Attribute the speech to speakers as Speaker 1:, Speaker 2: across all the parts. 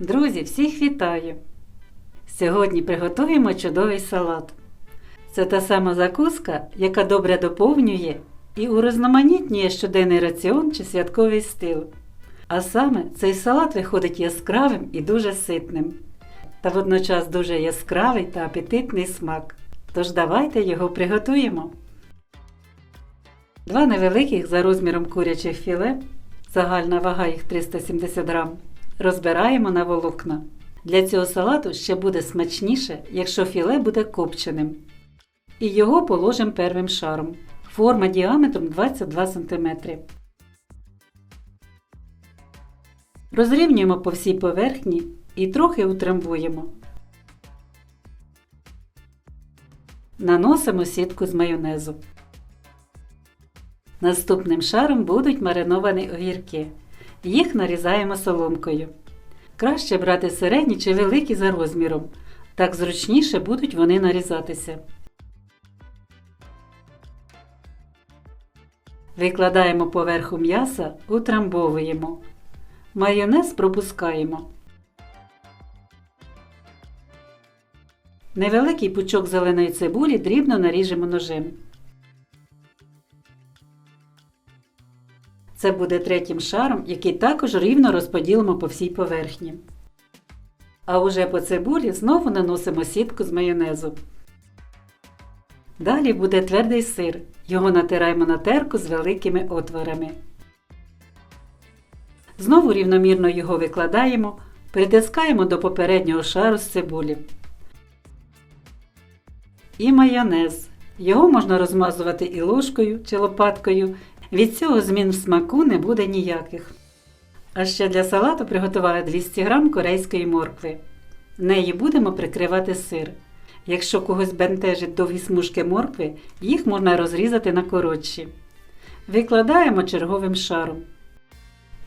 Speaker 1: Друзі, всіх вітаю! Сьогодні приготуємо чудовий салат. Це та сама закуска, яка добре доповнює і урізноманітнює щоденний раціон чи святковий стил. А саме цей салат виходить яскравим і дуже ситним, та водночас дуже яскравий та апетитний смак. Тож давайте його приготуємо. Два невеликих за розміром курячих філе, загальна вага їх 370 грам, розбираємо на волокна. Для цього салату ще буде смачніше, якщо філе буде копченим. І його положимо первим шаром. Форма діаметром 22 см. Розрівнюємо по всій поверхні і трохи утрамбуємо. Наносимо сітку з майонезу. Наступним шаром будуть мариновані огірки. Їх нарізаємо соломкою. Краще брати середні чи великі за розміром. Так зручніше будуть вони нарізатися. Викладаємо поверху м'яса, утрамбовуємо. Майонез пропускаємо. Невеликий пучок зеленої цибулі дрібно наріжемо ножем. Це буде третім шаром, який також рівно розподілимо по всій поверхні. А уже по цибулі знову наносимо сітку з майонезу. Далі буде твердий сир. Його натираємо на терку з великими отворами. Знову рівномірно його викладаємо, притискаємо до попереднього шару з цибулі. І майонез. Його можна розмазувати і ложкою чи лопаткою. Від цього змін в смаку не буде ніяких. А ще для салату приготували 200 г корейської моркви. Неї будемо прикривати сир. Якщо когось бентежить довгі смужки моркви, їх можна розрізати на коротші. Викладаємо черговим шаром.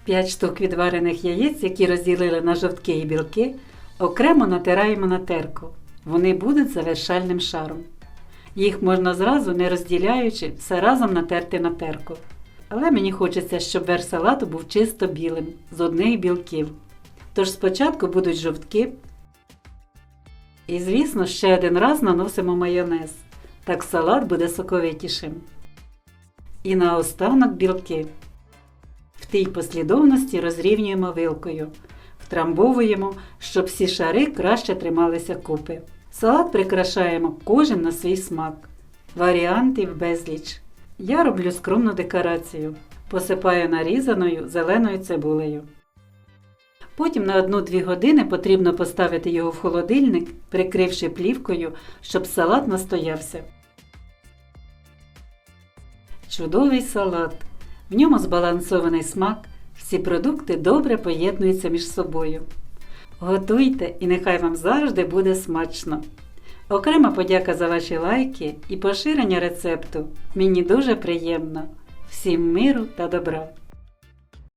Speaker 1: 5 штук відварених яєць, які розділили на жовтки і білки, окремо натираємо на терку. Вони будуть завершальним шаром. Їх можна зразу, не розділяючи, все разом натерти на терку. Але мені хочеться, щоб верх салату був чисто білим, з одних білків. Тож спочатку будуть жовтки. І, звісно, ще один раз наносимо майонез. Так салат буде соковитішим. І наостанок білки. В тій послідовності розрівнюємо вилкою. Втрамбовуємо, щоб всі шари краще трималися купи. Салат прикрашаємо кожен на свій смак. Варіантів безліч. Я роблю скромну декорацію. Посипаю нарізаною зеленою цибулею. Потім на 1-2 години потрібно поставити його в холодильник, прикривши плівкою, щоб салат настоявся. Чудовий салат. В ньому збалансований смак. Всі продукти добре поєднуються між собою. Готуйте і нехай вам завжди буде смачно. Окрема подяка за ваші лайки і поширення рецепту. Мені дуже приємно. Всім миру та добра!